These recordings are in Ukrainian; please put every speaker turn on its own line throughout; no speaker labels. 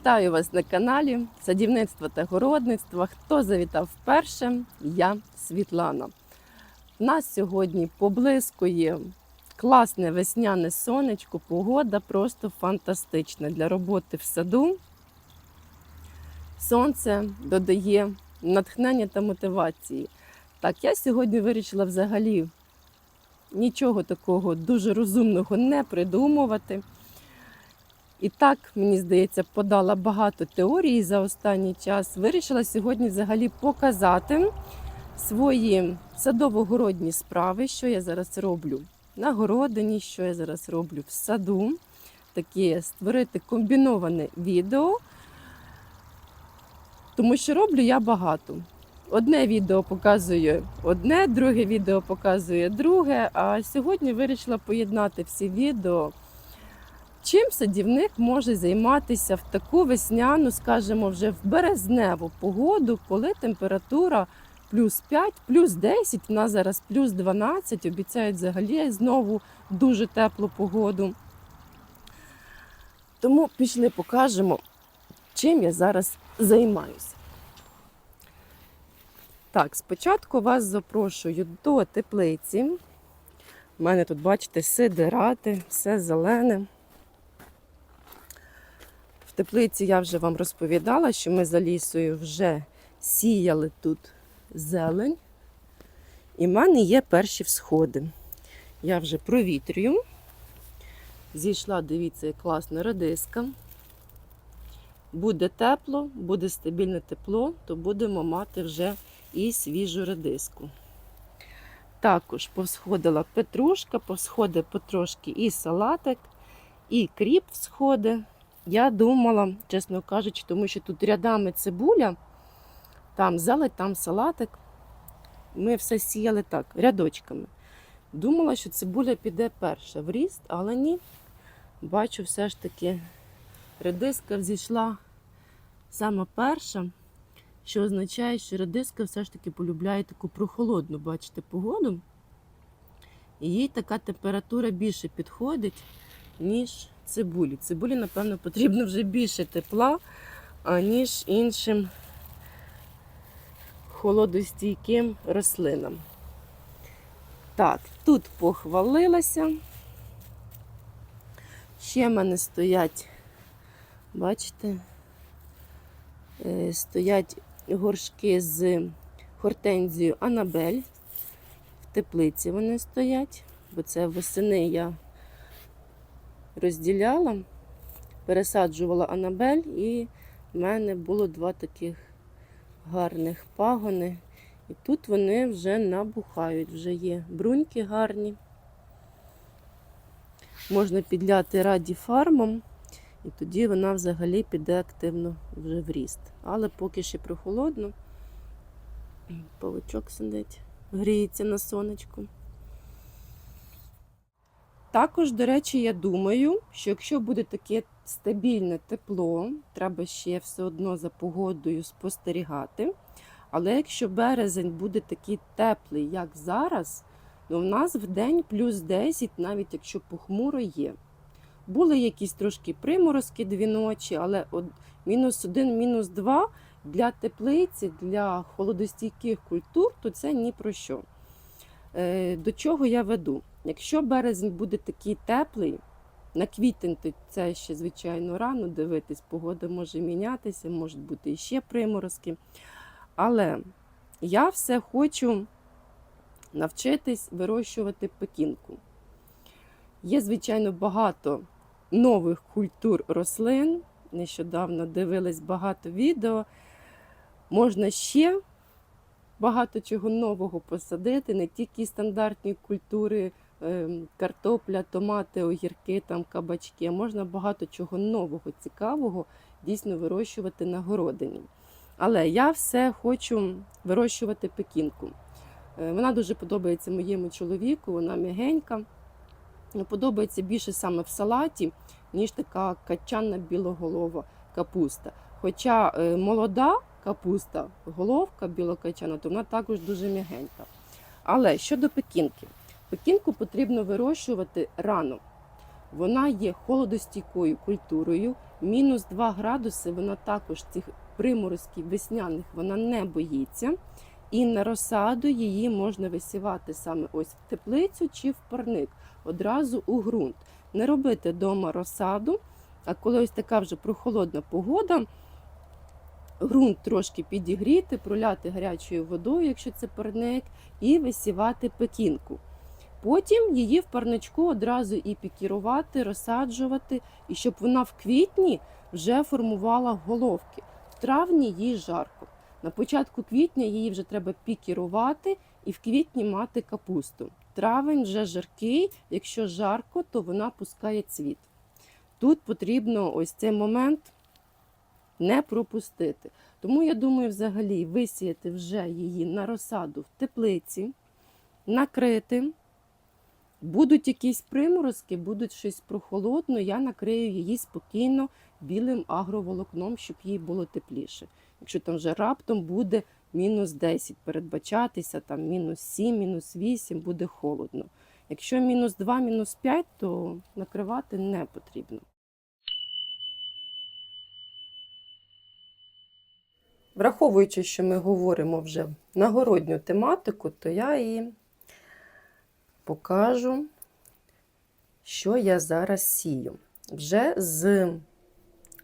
Вітаю вас на каналі Садівництво та городництво. Хто завітав вперше? Я Світлана. У нас сьогодні поблискує класне весняне сонечко, погода просто фантастична для роботи в саду. Сонце додає натхнення та мотивації. Так, я сьогодні вирішила взагалі нічого такого дуже розумного не придумувати. І так, мені здається, подала багато теорій за останній час. Вирішила сьогодні взагалі показати свої садово-городні справи, що я зараз роблю на городині, що я зараз роблю в саду. Таке створити комбіноване відео, тому що роблю я багато. Одне відео показує одне, друге відео показує друге. А сьогодні вирішила поєднати всі відео. Чим садівник може займатися в таку весняну, скажімо, вже в березневу погоду, коли температура плюс 5, плюс 10, в нас зараз плюс 12, обіцяють взагалі знову дуже теплу погоду. Тому пішли покажемо, чим я зараз займаюся. Так, спочатку вас запрошую до теплиці. У мене тут, бачите, сидирати, все зелене. Теплиці я вже вам розповідала, що ми за лісою вже сіяли тут зелень. І в мене є перші всходи. Я вже провітрюю. Зійшла, дивіться, як класна редиска. Буде тепло, буде стабільне тепло, то будемо мати вже і свіжу редиску. Також повсходила петрушка, повсходить потрошки і салатик, і кріп всходить. Я думала, чесно кажучи, тому що тут рядами цибуля, там зелень, там салатик. Ми все сіяли так, рядочками. Думала, що цибуля піде перша в ріст, але ні. Бачу, все ж таки редиска взійшла саме перша, що означає, що редиска все ж таки полюбляє таку прохолодну, бачите, погоду. І їй така температура більше підходить, ніж цибулі. Цибулі, напевно, потрібно вже більше тепла, ніж іншим холодостійким рослинам. Так, тут похвалилася. Ще в мене стоять, бачите, е, стоять горшки з гортензією Анабель. В теплиці вони стоять, бо це восени я розділяла, пересаджувала Анабель, і в мене було два таких гарних пагони. І тут вони вже набухають, вже є бруньки гарні. Можна підляти раді фармом, і тоді вона взагалі піде активно вже в ріст. Але поки ще прохолодно, павучок сидить, гріється на сонечку. Також, до речі, я думаю, що якщо буде таке стабільне тепло, треба ще все одно за погодою спостерігати. Але якщо березень буде такий теплий, як зараз, то в нас в день плюс 10, навіть якщо похмуро є. Були якісь трошки приморозки дві ночі, але мінус один, мінус два для теплиці, для холодостійких культур, то це ні про що. Е, До чого я веду? Якщо березень буде такий теплий, на квітень це ще, звичайно, рано дивитись, погода може мінятися, можуть бути іще приморозки. Але я все хочу навчитись вирощувати пекінку. Є, звичайно, багато нових культур рослин. Нещодавно дивились багато відео. Можна ще багато чого нового посадити, не тільки стандартні культури, картопля, томати, огірки, там, кабачки. Можна багато чого нового, цікавого дійсно вирощувати на городині. Але я все хочу вирощувати пекінку. Е, Вона дуже подобається моєму чоловіку, вона м'ягенька. Ну, Подобається більше саме в салаті, ніж така качанна білоголова капуста. Хоча е, молода капуста, головка білокачана, то вона також дуже м'ягенька. Але щодо пекінки, пекінку потрібно вирощувати рано. Вона є холодостійкою культурою, Мінус 2 градуси, вона також цих приморозків весняних вона не боїться. І на розсаду її можна висівати саме ось в теплицю чи в парник, одразу у ґрунт. Не робити вдома розсаду, а коли ось така вже прохолодна погода, ґрунт трошки підігріти, проляти гарячою водою, якщо це парник, і висівати пекінку. Потім її в парничку одразу і пікірувати, розсаджувати, і щоб вона в квітні вже формувала головки. В травні їй жарко. На початку квітня її вже треба пікірувати і в квітні мати капусту. Травень вже жаркий, якщо жарко, то вона пускає цвіт. Тут потрібно ось цей момент не пропустити. Тому я думаю, взагалі висіяти вже її на розсаду в теплиці, накрити. Будуть якісь приморозки, будуть щось прохолодно, я накрию її спокійно білим агроволокном, щоб їй було тепліше. Якщо там вже раптом буде мінус 10 передбачатися, там мінус 7, мінус 8, буде холодно. Якщо мінус 2, мінус 5, то накривати не потрібно. Враховуючи, що ми говоримо вже на городню тематику, то я і покажу, що я зараз сію. Вже з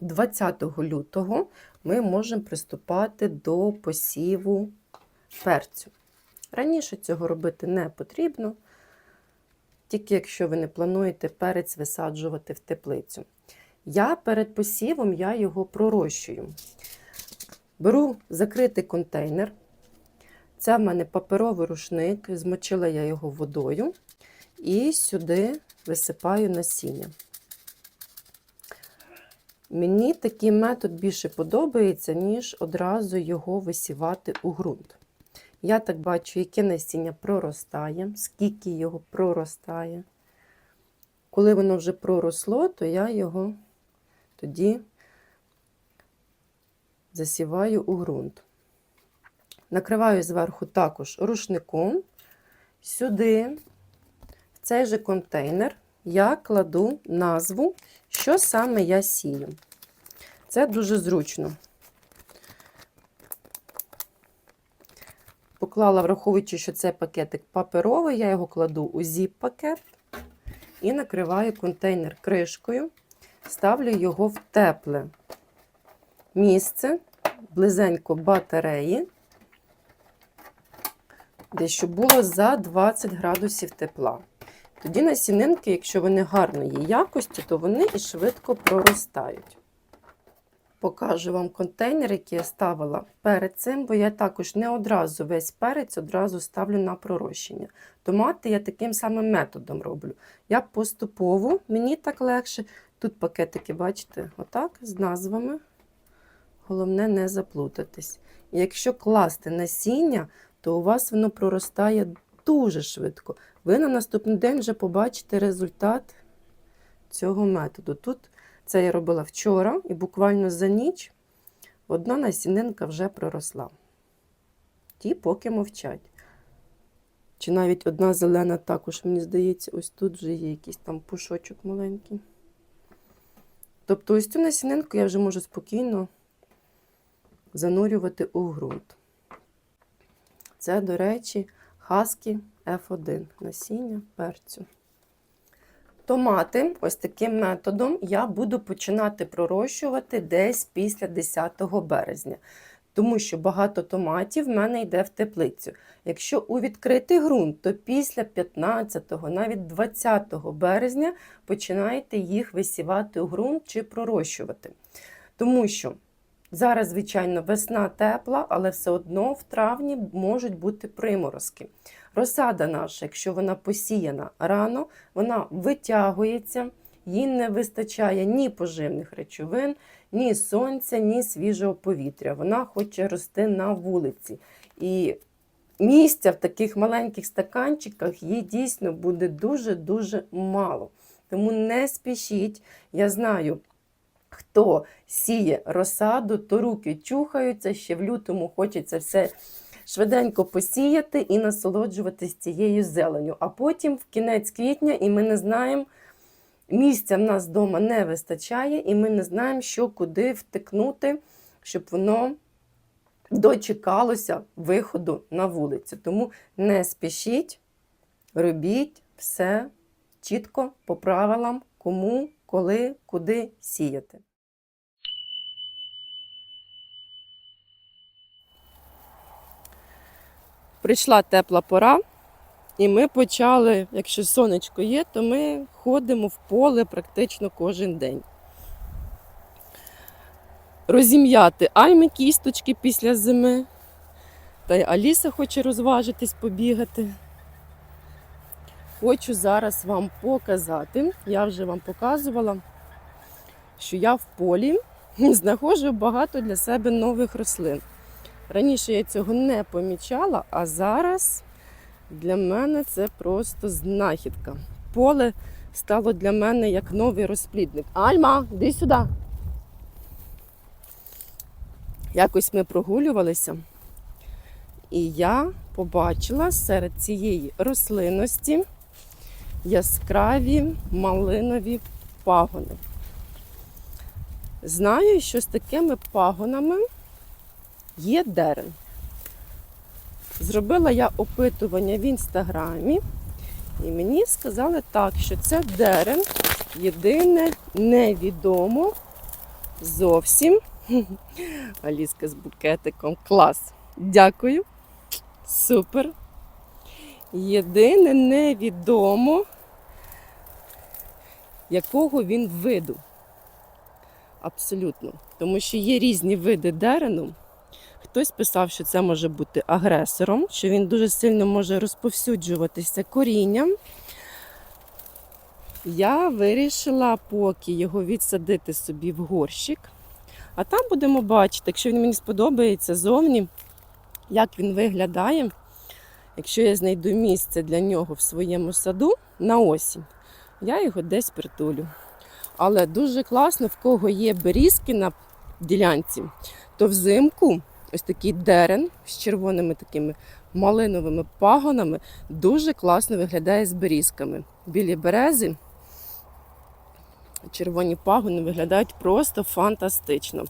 20 лютого ми можемо приступати до посіву перцю. Раніше цього робити не потрібно, тільки якщо ви не плануєте перець висаджувати в теплицю. Я перед посівом я його пророщую. Беру закритий контейнер. Це в мене паперовий рушник, змочила я його водою і сюди висипаю насіння. Мені такий метод більше подобається, ніж одразу його висівати у ґрунт. Я так бачу, яке насіння проростає, скільки його проростає. Коли воно вже проросло, то я його тоді засіваю у ґрунт. Накриваю зверху також рушником. Сюди, в цей же контейнер, я кладу назву, що саме я сію. Це дуже зручно. Поклала, враховуючи, що це пакетик паперовий, я його кладу у зіп-пакет і накриваю контейнер кришкою, ставлю його в тепле місце, близенько батареї, де щоб було за 20 градусів тепла. Тоді насінинки, якщо вони гарної якості, то вони і швидко проростають. Покажу вам контейнер, який я ставила перед цим, бо я також не одразу весь перець одразу ставлю на пророщення. Томати я таким самим методом роблю. Я поступово, мені так легше. Тут пакетики, бачите, отак, з назвами. Головне не заплутатись. І якщо класти насіння, то у вас воно проростає дуже швидко. Ви на наступний день вже побачите результат цього методу. Тут це я робила вчора, і буквально за ніч одна насінинка вже проросла. Ті поки мовчать. Чи навіть одна зелена також, мені здається, ось тут вже є якийсь там пушочок маленький. Тобто ось цю насінинку я вже можу спокійно занурювати у ґрунт. Це, до речі, хаски F1 насіння перцю. Томати, ось таким методом, я буду починати пророщувати десь після 10 березня. Тому що багато томатів в мене йде в теплицю. Якщо у відкритий ґрунт, то після 15, навіть 20 березня починаєте їх висівати у ґрунт чи пророщувати. Тому що зараз, звичайно, весна тепла, але все одно в травні можуть бути приморозки. Розсада наша, якщо вона посіяна рано, вона витягується, їй не вистачає ні поживних речовин, ні сонця, ні свіжого повітря. Вона хоче рости на вулиці. І місця в таких маленьких стаканчиках їй дійсно буде дуже-дуже мало. Тому не спішіть. Я знаю, хто сіє розсаду, то руки чухаються, ще в лютому хочеться все швиденько посіяти і насолоджуватись цією зеленю. А потім в кінець квітня, і ми не знаємо, Місця в нас вдома не вистачає, і ми не знаємо, що куди втикнути, щоб воно дочекалося виходу на вулицю. Тому не спішіть, робіть все чітко по правилам, кому, коли, куди сіяти. Прийшла тепла пора, і ми почали, якщо сонечко є, то ми ходимо в поле практично кожен день. Розім'яти альми кісточки після зими. Та й Аліса хоче розважитись, побігати. Хочу зараз вам показати, я вже вам показувала, що я в полі знаходжу багато для себе нових рослин. Раніше я цього не помічала, а зараз для мене це просто знахідка. Поле стало для мене як новий розплідник. Альма, йди сюди. Якось ми прогулювалися, і я побачила серед цієї рослинності яскраві малинові пагони. Знаю, що з такими пагонами є дерен. Зробила я опитування в інстаграмі, і мені сказали так, що це дерен. Єдине невідомо зовсім. Аліска з букетиком. Клас. Дякую. Супер. Єдине невідомо, якого він виду. Абсолютно. Тому що є різні види дерену. Хтось писав, що це може бути агресором, що він дуже сильно може розповсюджуватися корінням. Я вирішила поки його відсадити собі в горщик. А там будемо бачити, якщо він мені сподобається зовні, як він виглядає. Якщо я знайду місце для нього в своєму саду на осінь, я його десь притулю. Але дуже класно, в кого є берізки на ділянці, то взимку ось такий дерен з червоними такими малиновими пагонами дуже класно виглядає з берізками. Білі берези, червоні пагони виглядають просто фантастично.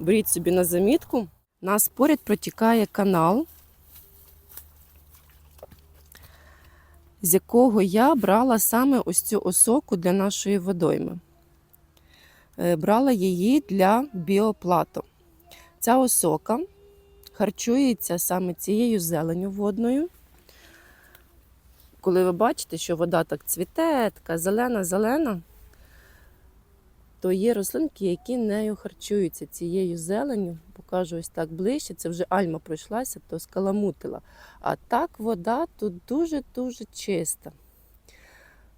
Беріть собі на замітку. Нас поряд протікає канал, з якого я брала саме ось цю осоку для нашої водойми. Е, Брала її для біоплату. Ця осока харчується саме цією зеленю водною. Коли ви бачите, що вода так цвіте, така зелена-зелена, то є рослинки, які нею харчуються цією зеленю. Покажу ось так ближче. Це вже альма пройшлася, то скаламутила. А так вода тут дуже-дуже чиста.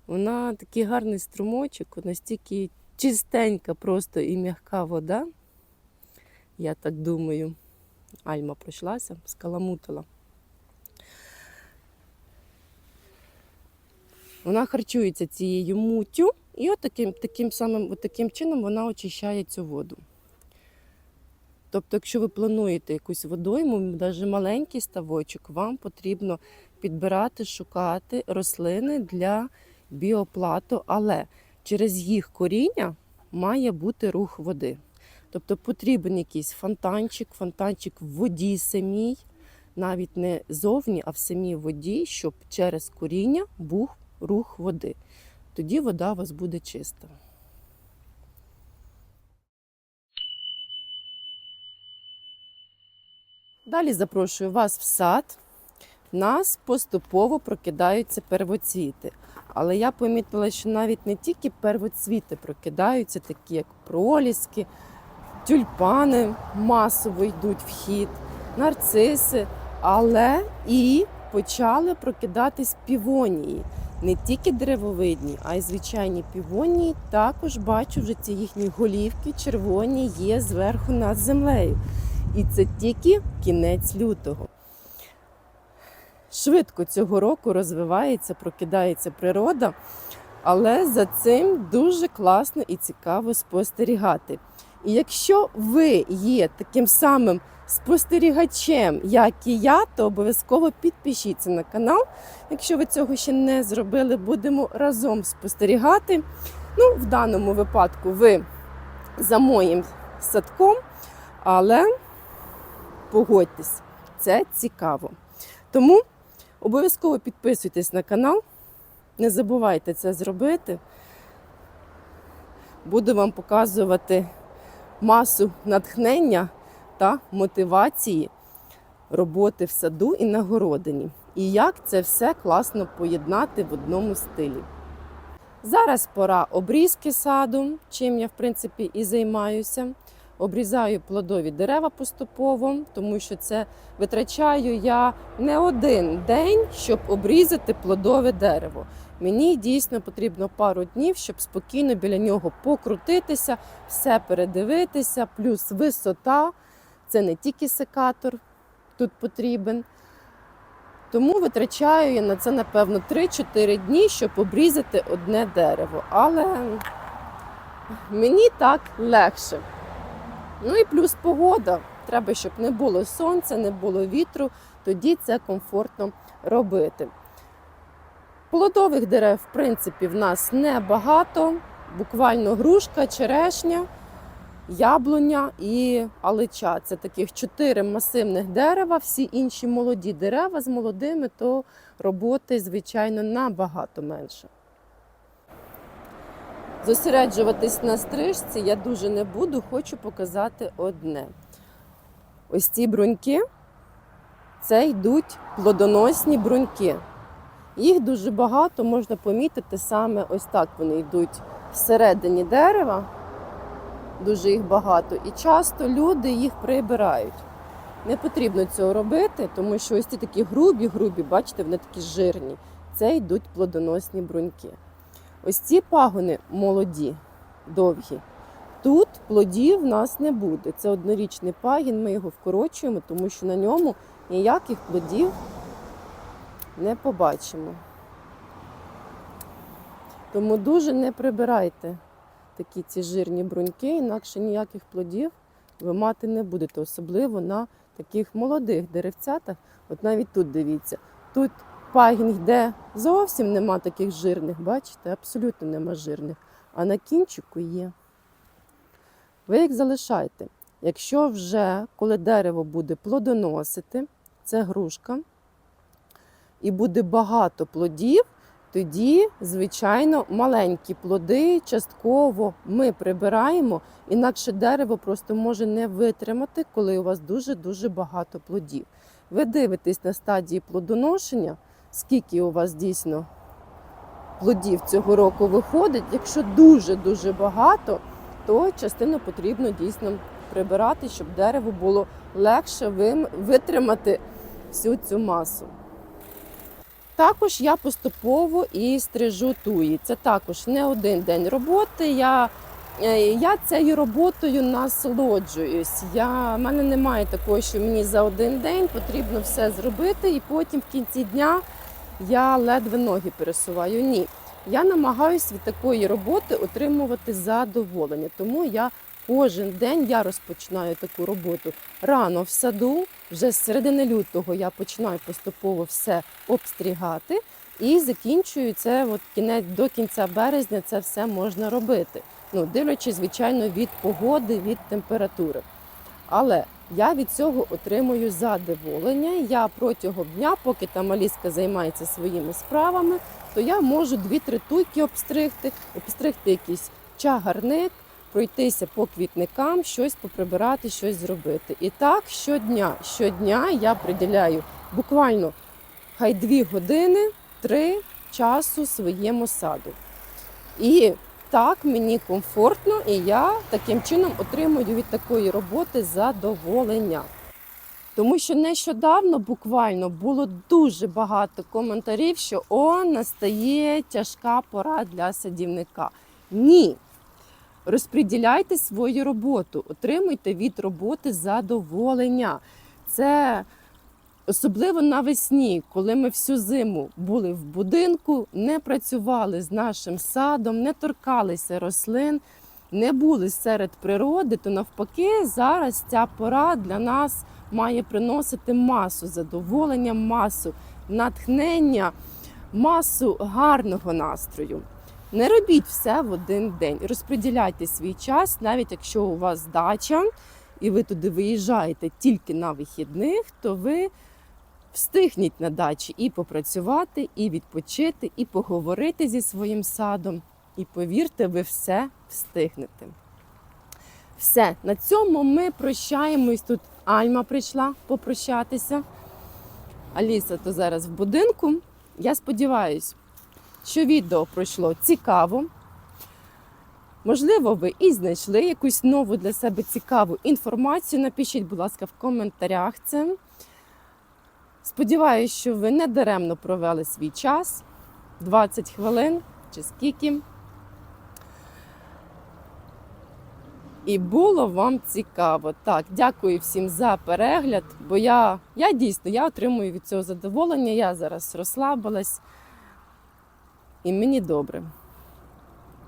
Вона такий гарний струмочок, настільки чистенька просто і м'яка вода. Я так думаю. Альма пройшлася, скаламутила. Вона харчується цією муттю, і от таким, таким самим от таким чином вона очищає цю воду. Тобто, якщо ви плануєте якусь водойму, навіть маленький ставочок, вам потрібно підбирати, шукати рослини для біоплату, але через їх коріння має бути рух води. Тобто потрібен якийсь фонтанчик, фонтанчик в воді самій, навіть не зовні, а в самій воді, щоб через коріння був рух води. Тоді вода у вас буде чиста. Далі запрошую вас в сад. Нас поступово прокидаються первоцвіти. Але я помітила, що навіть не тільки первоцвіти прокидаються, такі як проліски, тюльпани масово йдуть в хід, нарциси, але і почали прокидатись півонії. Не тільки деревовидні, а й звичайні півонії. Також бачу вже ці їхні голівки червоні є зверху над землею. І це тільки кінець лютого. Швидко цього року розвивається, прокидається природа, але за цим дуже класно і цікаво спостерігати. І якщо ви є таким самим спостерігачем, як і я, то обов'язково підпишіться на канал. Якщо ви цього ще не зробили, будемо разом спостерігати Ну, в даному випадку ви за моїм садком, але погодьтесь, це цікаво. Тому обов'язково підписуйтесь на канал, не забувайте це зробити. Буду вам показувати масу натхнення та мотивації роботи в саду і на городині. І як це все класно поєднати в одному стилі. Зараз пора обрізки саду, чим я в принципі і займаюся. Обрізаю плодові дерева поступово, тому що це витрачаю я не один день, щоб обрізати плодове дерево. Мені дійсно потрібно пару днів, щоб спокійно біля нього покрутитися, все передивитися, плюс висота. Це не тільки секатор тут потрібен. Тому витрачаю я на це, напевно, 3-4 дні, щоб обрізати одне дерево. Але мені так легше. Ну і плюс погода. Треба, щоб не було сонця, не було вітру, тоді це комфортно робити. Плодових дерев, в принципі, в нас небагато. Буквально грушка, черешня, яблуня і алича. Це таких чотири масивних дерева. Всі інші молоді дерева з молодими, то роботи, звичайно, набагато менше. Зосереджуватись на стрижці я дуже не буду, хочу показати одне. Ось ці бруньки це йдуть плодоносні бруньки. Їх дуже багато, можна помітити саме ось так вони йдуть всередині дерева. Дуже їх багато. І часто люди їх прибирають. Не потрібно цього робити, тому що ось ці такі грубі-грубі, бачите, вони такі жирні. Це йдуть плодоносні бруньки. Ось ці пагони молоді, довгі. Тут плодів в нас не буде. Це однорічний пагін, ми його вкорочуємо, тому що на ньому ніяких плодів не побачимо. Тому дуже не прибирайте такі ці жирні бруньки, інакше ніяких плодів ви мати не будете, особливо на таких молодих деревцятах. От навіть тут дивіться, тут пагін йде зовсім нема таких жирних, бачите, абсолютно нема жирних. А на кінчику є. Ви їх залишайте. Якщо вже, коли дерево буде плодоносити, це грушка, і буде багато плодів, тоді, звичайно, маленькі плоди частково ми прибираємо, інакше дерево просто може не витримати, коли у вас дуже-дуже багато плодів. Ви дивитесь на стадії плодоношення, скільки у вас дійсно плодів цього року виходить. Якщо дуже-дуже багато, то частину потрібно дійсно прибирати, щоб дереву було легше витримати всю цю масу. Також я поступово і стрижу туї. Це також не один день роботи. Я, е, я цією роботою насолоджуюсь. Я, в мене немає такого, що мені за один день потрібно все зробити, і потім в кінці дня я ледве ноги пересуваю. Ні. Я намагаюся від такої роботи отримувати задоволення. Тому я кожен день я розпочинаю таку роботу рано в саду. Вже з середини лютого я починаю поступово все обстрігати і закінчую це от кінець до кінця березня. Це все можна робити. Ну, дивлячись, звичайно, від погоди, від температури. Але я від цього отримую задоволення. Я протягом дня, поки та маліска займається своїми справами, то я можу дві-три туйки обстригти, обстригти якийсь чагарник, пройтися по квітникам, щось поприбирати, щось зробити. І так щодня, щодня я приділяю буквально хай дві години, три часу своєму саду. І так мені комфортно, і я таким чином отримую від такої роботи задоволення. Тому що нещодавно буквально було дуже багато коментарів, що о, настає тяжка пора для садівника. Ні. Розподіляйте свою роботу, отримуйте від роботи задоволення. Це особливо навесні, коли ми всю зиму були в будинку, не працювали з нашим садом, не торкалися рослин, не були серед природи, то навпаки, зараз ця пора для нас має приносити масу задоволення, масу натхнення, масу гарного настрою. Не робіть все в один день. Розподіляйте свій час, навіть якщо у вас дача і ви туди виїжджаєте тільки на вихідних, то ви встигніть на дачі і попрацювати, і відпочити, і поговорити зі своїм садом. І повірте, ви все встигнете. Все, на цьому ми прощаємось. Тут Альма прийшла попрощатися. Аліса то зараз в будинку. Я сподіваюся, що відео пройшло цікаво. Можливо, ви і знайшли якусь нову для себе цікаву інформацію. Напишіть, будь ласка, в коментарях це. Сподіваюсь, що ви не даремно провели свій час 20 хвилин чи скільки. І було вам цікаво. Так, дякую всім за перегляд, бо я, я дійсно я отримую від цього задоволення. Я зараз розслабилась і мені добре.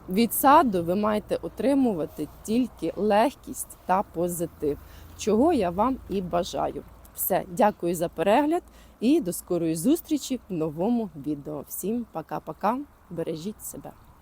Від саду ви маєте отримувати тільки легкість та позитив, чого я вам і бажаю. Все, дякую за перегляд і до скорої зустрічі в новому відео. Всім пока-пока. Бережіть себе.